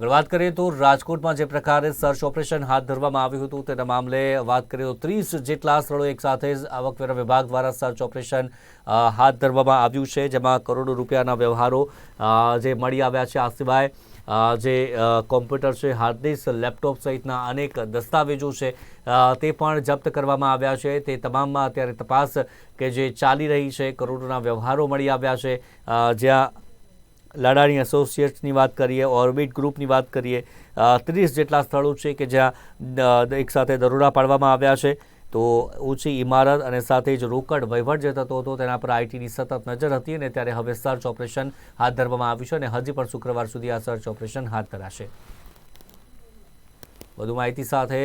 આગળ વાત કરીએ તો રાજકોટમાં જે પ્રકારે સર્ચ ઓપરેશન હાથ ધરવામાં આવ્યું હતું, તેના મામલે વાત કરીએ તો ત્રીસ જેટલા સ્થળો એક સાથે જ આવકવેરા વિભાગ દ્વારા સર્ચ ઓપરેશન હાથ ધરવામાં આવ્યું છે, જેમાં કરોડો રૂપિયાના વ્યવહારો જે મળી આવ્યા છે. આ સિવાય જે કોમ્પ્યુટર છે, હાર્ડ લેપટોપ સહિતના અનેક દસ્તાવેજો છે તે પણ જપ્ત કરવામાં આવ્યા છે. તે તમામમાં અત્યારે તપાસ કે જે ચાલી રહી છે, કરોડોના વ્યવહારો મળી આવ્યા છે જ્યાં લાડાણી એસોસિએટ્સની વાત કરીએ, ઓર્બિટ ગ્રુપની વાત કરીએ ત્રીસ જેટલા સ્થળો છે કે જ્યાં એક સાથે દરોડા પાડવામાં આવ્યા છે. તો ઊંચી ઇમારત અને સાથે જ રોકડ વહીવટ જે થતો હતો તેના પર આઈટીની સતત નજર હતી અને ત્યારે હવે સર્ચ ઓપરેશન હાથ ધરવામાં આવ્યું છે અને હજી પણ શુક્રવાર સુધી આ સર્ચ ઓપરેશન હાથ ધરાશે. વધુ માહિતી સાથે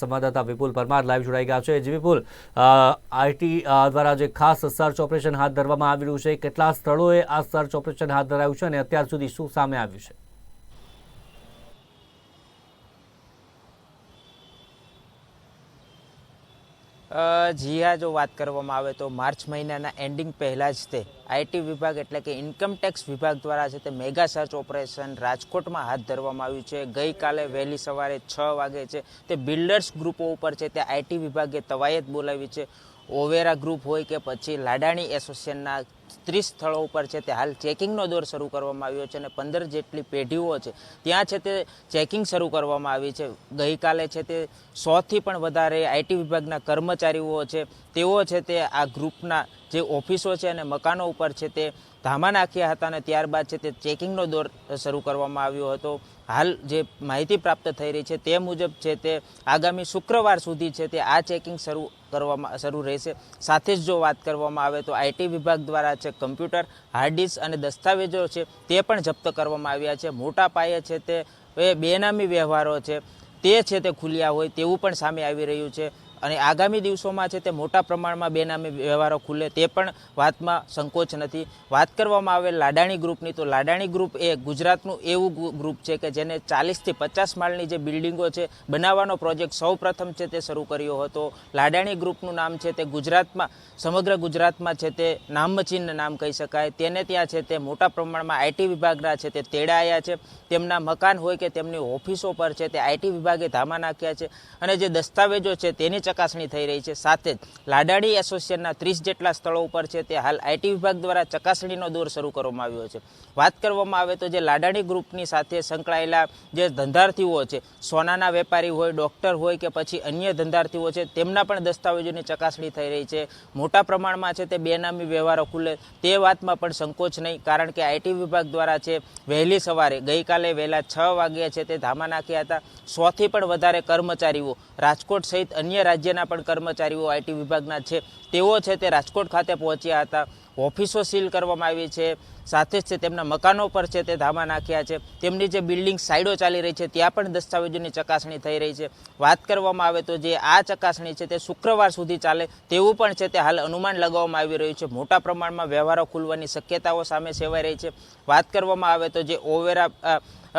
સંવાદદાતા વિપુલ પરમાર લાઈવ જોડાઈ ગયા છે. જે વિપુલ આઈટી દ્વારા જે ખાસ સર્ચ ઓપરેશન હાથ ધરવામાં આવી રહ્યું છે, કેટલા સ્થળોએ આ સર્ચ ઓપરેશન હાથ ધરાયું છે અને અત્યાર સુધી શું સામે આવ્યું છે? અ, જી હા જો વાત કરવામાં આવે તો માર્ચ મહિનાના એન્ડિંગ પહેલાં જ તે આઈટી વિભાગ એટલે કે ઇન્કમટેક્સ વિભાગ દ્વારા છે તે મેગા સર્ચ ઓપરેશન રાજકોટમાં હાથ ધરવામાં આવ્યું છે. ગઈકાલે વહેલી સવારે છ વાગે છે તે બિલ્ડર્સ ગ્રુપો ઉપર છે તે આઈટી વિભાગે તવાયત બોલાવી છે. ઓવેરા ગ્રુપ હોય કે પછી લાડાણી એસોસિએશનના ત્રીસ સ્થળો ઉપર છે તે હાલ ચેકિંગનો દોર શરૂ કરવામાં આવ્યો છે અને પંદર જેટલી પેઢીઓ છે ત્યાં છે તે ચેકિંગ શરૂ કરવામાં આવી છે. ગઈકાલે છે તે સોથી પણ વધારે આઈટી વિભાગના કર્મચારીઓ છે તેઓ છે તે આ ગ્રુપના જે ઓફિસો છે અને મકાનો ઉપર છે તે ધામા નાખ્યા હતા અને ત્યારબાદ છે તે ચેકિંગનો દોર શરૂ કરવામાં આવ્યો હતો. હાલ જે માહિતી પ્રાપ્ત થઈ રહી છે તે મુજબ છે તે આગામી શુક્રવાર સુધી છે તે આ ચેકિંગ શરૂ કરવામાં, શરૂ રહેશે. સાથે જ જો વાત કરવામાં આવે તો આઈટી વિભાગ દ્વારા છે કમ્પ્યુટર, હાર્ડ અને દસ્તાવેજો છે તે પણ જપ્ત કરવામાં આવ્યા છે. મોટા પાયે છે તે બેનામી વ્યવહારો છે તે છે તે ખુલ્યા હોય તેવું પણ સામે આવી રહ્યું છે. અને આગામી દિવસોમાં છે તે મોટા પ્રમાણમાં બેનામી વ્યવહારો ખુલે તે પણ વાતમાં સંકોચ નથી. વાત કરવામાં આવે લાડાણી ગ્રુપની, તો લાડાણી ગ્રુપ એ ગુજરાતનું એવું ગ્રુપ છે કે જેને ચાલીસથી પચાસ માળની જે બિલ્ડિંગો છે, બનાવવાનો પ્રોજેક્ટ સૌ પ્રથમ છે તે શરૂ કર્યો હતો. લાડાણી ગ્રુપનું નામ છે તે ગુજરાતમાં, સમગ્ર ગુજરાતમાં છે તે નામચીન નામ કહી શકાય. તેને ત્યાં છે તે મોટા પ્રમાણમાં આઈટી વિભાગના છે તે તેડાયા છે. તેમના મકાન હોય કે તેમની ઓફિસો પર છે તે આઈટી વિભાગે ધામા નાખ્યા છે. અને જે દસ્તાવેજો છે તેની ચકાસણી થઈ રહી છે. સાથે જ લાડાણી એસોસિએશનના ત્રીસ જેટલા સ્થળો ઉપર છે તે હાલ આઈટી વિભાગ દ્વારા ચકાસણીનો દોર શરૂ કરવામાં આવ્યો છે. વાત કરવામાં આવે તો જે લાડાણી ગ્રુપની સાથે સંકળાયેલા જે ધંધાર્થીઓ છે, સોનાના વેપારી હોય, ડોક્ટર હોય કે પછી અન્ય ધંધાર્થીઓ છે, તેમના પણ દસ્તાવેજોની ચકાસણી થઈ રહી છે. મોટા પ્રમાણમાં છે તે બેનામી વ્યવહારો ખુલે તે વાતમાં પણ સંકોચ નહીં, કારણ કે આઈટી વિભાગ દ્વારા છે વહેલી સવારે ગઈકાલે વહેલા છ વાગ્યા છે તે ધામા નાખ્યા હતા. સોથી પણ વધારે કર્મચારીઓ રાજકોટ સહિત અન્ય રાજ્યના પણ કર્મચારીઓ આઈટી વિભાગના છે. તેઓ છે તે રાજકોટ ખાતે પહોંચ્યા હતા. ઓફિસો સીલ કરવામાં આવી છે. સાથે જ છે તેમના મકાનો પર છે તે ધામા નાખ્યા છે. તેમની જે બિલ્ડિંગ સાઈડો ચાલી રહી છે, ત્યાં પણ દસ્તાવેજોની ચકાસણી થઈ રહી છે. વાત કરવામાં આવે તો જે આ ચકાસણી છે તે શુક્રવાર સુધી ચાલે, તેવું પણ છે તે હાલ અનુમાન લગાવવામાં આવી રહ્યું છે. મોટા પ્રમાણમાં વ્યવહારો ખુલવાની શક્યતાઓ સામે સેવાઈ રહી છે. વાત કરવામાં આવે તો જે ઓવેરા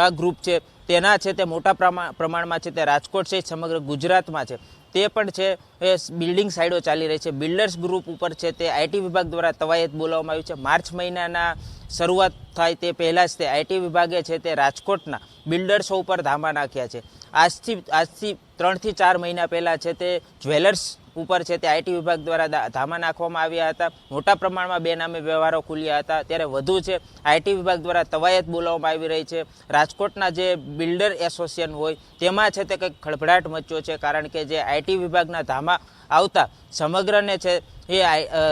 ગ્રુપ છે, તેના છે તે મોટા પ્રમા- પ્રમાણમાં છે તે રાજકોટ છે સમગ્ર ગુજરાતમાં છે. તે પણ છે, એ બિલ્ડિંગ સાઈડો ચાલી રહી છે. બિલ્ડર્સ ગ્રુપ ઉપર છે તે આઈટી વિભાગ દ્વારા તવાયત બોલાવવામાં આવ્યું છે. માર્ચ મહિનાના શરૂઆત થાય તે પહેલાં જ તે આઈટી વિભાગે છે તે રાજકોટના બિલ્ડર્સો ઉપર ધામા નાખ્યા છે. આજથી આજથી ત્રણથી ચાર મહિના પહેલાં છે તે જ્વેલર્સ ઉપર છે તે આઈટી વિભાગ દ્વારા ધામા નાખવામાં આવ્યા હતા. મોટા પ્રમાણમાં બેનામી વ્યવહારો ખુલ્યા હતા. ત્યારે વધુ છે આઈટી વિભાગ દ્વારા તવાયત બોલાવવામાં આવી રહી છે. રાજકોટના જે બિલ્ડર એસોસિએશન હોય, તેમાં છે તે કંઈક ખળભળાટ મચ્યો છે, કારણ કે જે આઈટી વિભાગના ધામા આવતા સમગ્રને છે એ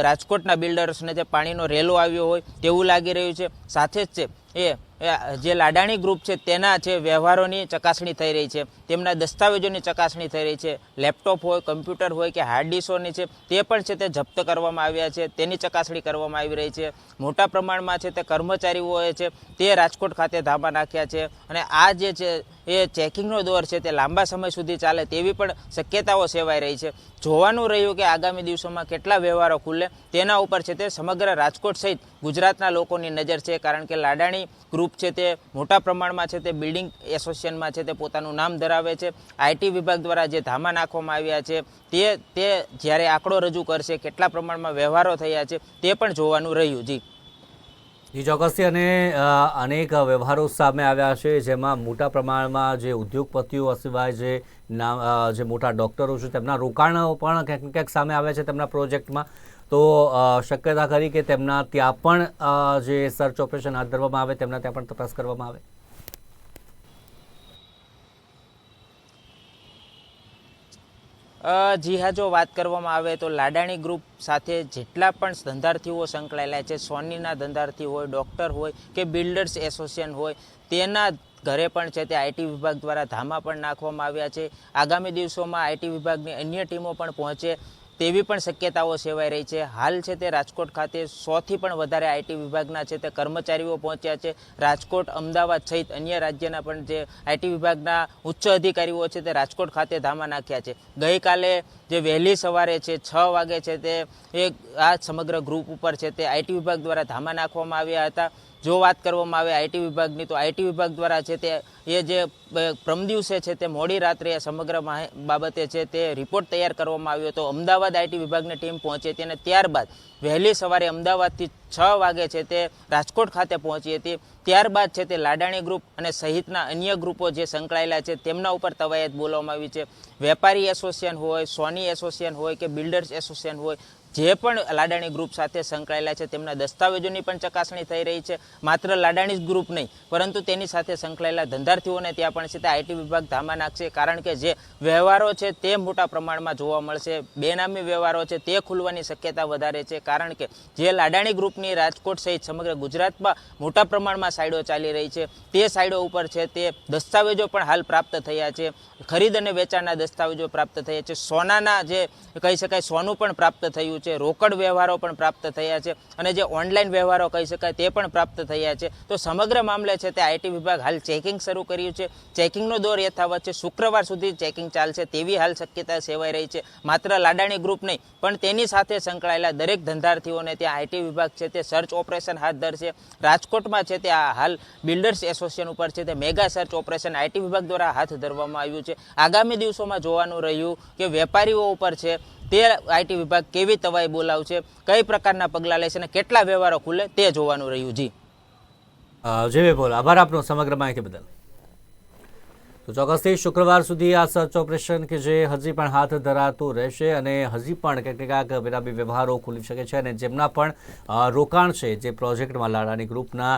રાજકોટના બિલ્ડર્સને જે પાણીનો રેલો આવ્યો હોય, તેવું લાગી રહ્યું છે. સાથે જ છે એ એ જે લાડાણી ગ્રુપ છે, તેના છે વ્યવહારોની ચકાસણી થઈ રહી છે, તેમના દસ્તાવેજોની ચકાસણી થઈ રહી છે લેપટોપ હોય કમ્પ્યુટર હોય કે હાર્ડ છે, તે પણ છે તે જપ્ત કરવામાં આવ્યા છે, તેની ચકાસણી કરવામાં આવી રહી છે, મોટા પ્રમાણમાં છે તે કર્મચારીઓએ છે, તે રાજકોટ ખાતે ધામા નાખ્યા છે, અને આ જે છે, એ ચેકિંગનો દોર છે તે લાંબા સમય સુધી ચાલે તેવી પણ શક્યતાઓ સેવાઈ રહી છે. જોવાનું રહ્યું કે આગામી દિવસોમાં કેટલા વ્યવહારો ખુલે, તેના ઉપર છે તે સમગ્ર રાજકોટ સહિત ગુજરાતના લોકોની નજર છે, કારણ કે લાડાણી ગ્રુપ છે તે મોટા પ્રમાણમાં છે તે બિલ્ડિંગ એસોસિએશનમાં છે તે પોતાનું નામ ધરાવે છે. આઈટી વિભાગ દ્વારા જે ધામા નાખવામાં આવ્યા છે, તે તે જ્યારે આંકડો રજૂ કરશે કેટલા પ્રમાણમાં વ્યવહારો થયા છે તે પણ જોવાનું રહ્યું, જી. જી, ચોક્કસથી અને અનેક વ્યવહારો સામે આવ્યા છે, જેમાં મોટા પ્રમાણમાં જે ઉદ્યોગપતિઓ સિવાય જે નામ જે મોટા ડૉક્ટરો છે, તેમના રોકાણો પણ ક્યાંક ક્યાંક સામે આવ્યા છે તેમના પ્રોજેક્ટમાં. તો શક્યતા ખરી કે તેમના ત્યાં પણ જે સર્ચ ઓપરેશન હાથ ધરવામાં આવે, તેમના ત્યાં પણ તપાસ કરવામાં આવે? જી હા જો વાત કરવામાં આવે તો લાડાણી ગ્રુપ સાથે જેટલા પણ ધંધાર્થીઓ સંકળાયેલા છે, સોનીના ધંધાર્થી હોય, ડૉક્ટર હોય કે બિલ્ડર્સ એસોસિએશન હોય, તેના ઘરે પણ છે તે આઈટી વિભાગ દ્વારા ધામા પણ નાખવામાં આવ્યા છે. આગામી દિવસોમાં આઈટી વિભાગની અન્ય ટીમો પણ પહોંચે. તેવી પણ શક્યતાઓ સેવાઈ રહી છે. હાલ છે તે રાજકોટ ખાતે સોથી પણ વધારે આઈટી વિભાગના છે તે કર્મચારીઓ પહોંચ્યા છે. રાજકોટ, અમદાવાદ સહિત અન્ય રાજ્યના પણ જે આઈટી વિભાગના ઉચ્ચ અધિકારીઓ છે તે રાજકોટ ખાતે ધામા નાખ્યા છે. ગઈકાલે જે વહેલી સવારે છે છ વાગે છે તે એક આ સમગ્ર ગ્રુપ ઉપર છે તે આઈટી વિભાગ દ્વારા ધામા નાખવામાં આવ્યા હતા. જો વાત કરવામાં આવે આઈટી વિભાગની, તો આઈટી વિભાગ દ્વારા છે તે, એ જે પ્રમ દિવસે છે તે મોડી રાત્રે સમગ્ર બાબતે છે તે રિપોર્ટ તૈયાર કરવામાં આવ્યો હતો. અમદાવાદ આઈટી વિભાગની ટીમ પહોંચી હતી અને ત્યારબાદ વહેલી સવારે અમદાવાદથી છ વાગે છે તે રાજકોટ ખાતે પહોંચી હતી. ત્યારબાદ છે તે લાડાણી ગ્રુપ અને સહિતના અન્ય ગ્રુપો જે સંકળાયેલા છે તેમના ઉપર તવાયત બોલવામાં આવી છે. વેપારી એસોસિએશન હોય, સોની એસોસિએશન હોય કે બિલ્ડર્સ એસોસિએશન હોય, જે પણ લાડાણી ગ્રુપ સાથે સંકળાયેલા છે તેમના દસ્તાવેજોની પણ ચકાસણી થઈ રહી છે. માત્ર લાડાણી જ ગ્રુપ નહીં, પરંતુ તેની સાથે સંકળાયેલા ધંધાર્થીઓને ત્યાં પણ છે તે આઈટી વિભાગ ધામા નાખશે. કારણ કે જે વ્યવહારો છે તે મોટા પ્રમાણમાં જોવા મળશે. બેનામી વ્યવહારો છે તે ખુલવાની શક્યતા વધારે છે. કારણ કે જે લાડાણી ગ્રુપની રાજકોટ સહિત સમગ્ર ગુજરાતમાં મોટા પ્રમાણમાં સાઇડો ચાલી રહી છે. તે સાઇડો ઉપર છે તે દસ્તાવેજો પણ હાલ પ્રાપ્ત થયા છે. ખરીદ અને વેચાણના દસ્તાવેજો પ્રાપ્ત થયા છે. સોનાના જે કહી શકાય સોનું પણ પ્રાપ્ત થયું છે. રોકડ વ્યવહારો પણ પ્રાપ્ત થયા છે અને જે ઓનલાઈન વ્યવહારો કહી શકાય તે પણ પ્રાપ્ત થયા છે. તો સમગ્ર મામલે છે તે આઈટી વિભાગ હાલ ચેકિંગ શરૂ કર્યું છે. ચેકિંગનો દોર યથાવત છે. શુક્રવાર સુધી ચેકિંગ ચાલશે તેવી હાલ શક્યતા સેવાઈ રહી છે. માત્ર લાડાણી ગ્રુપ નહીં, પણ તેની સાથે સંકળાયેલા દરેક ધંધાર્થીઓને ત્યાં આઈટી વિભાગ છે તે સર્ચ ઓપરેશન હાથ ધરશે. રાજકોટમાં છે તે આ હાલ બિલ્ડર્સ એસોસિએશન ઉપર છે તે મેગા સર્ચ ઓપરેશન આઈટી વિભાગ દ્વારા હાથ ધરવામાં આવ્યું છે. આગામી દિવસોમાં જોવાનું રહ્યું કે વેપારીઓ ઉપર છે તે આઈટી વિભાગ કેવી તવાઈ બોલાવશે કઈ પ્રકારના પગલાં લેશે અને કેટલા વ્યવહારો ખુલે તે જોવાનું રહ્યું. જી. અ, જી બોલ આભાર આપનો સમગ્ર માહિતી બદલ. તો ચોક્કસથી શુક્રવાર સુધી આ સર્ચ ઓપરેશન કે જે હજી પણ હાથ ધરાતું રહેશે અને હજી પણ ક્યાંક ને ક્યાંક વ્યવહારો ખુલી શકે છે અને જેમના પણ રોકાણ છે જે પ્રોજેક્ટમાં, લાડાની ગ્રુપના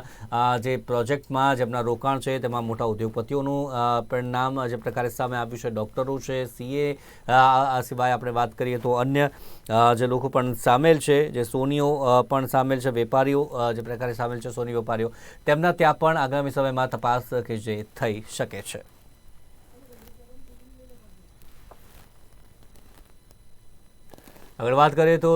જે પ્રોજેક્ટમાં જેમના રોકાણ છે તેમાં મોટા ઉદ્યોગપતિઓનું પણ નામ જે પ્રકારે સામે આવ્યું છે, ડૉક્ટરો છે, સીએ આ સિવાય આપણે વાત કરીએ તો અન્ય જે લોકો પણ સામેલ છે, જે સોનીઓ પણ સામેલ છે, વેપારીઓ જે પ્રકારે સામેલ છે સોની વેપારીઓ, તેમના ત્યાં પણ આગામી સમયમાં તપાસ કે જે થઈ શકે છે. આગળ વાત કરીએ તો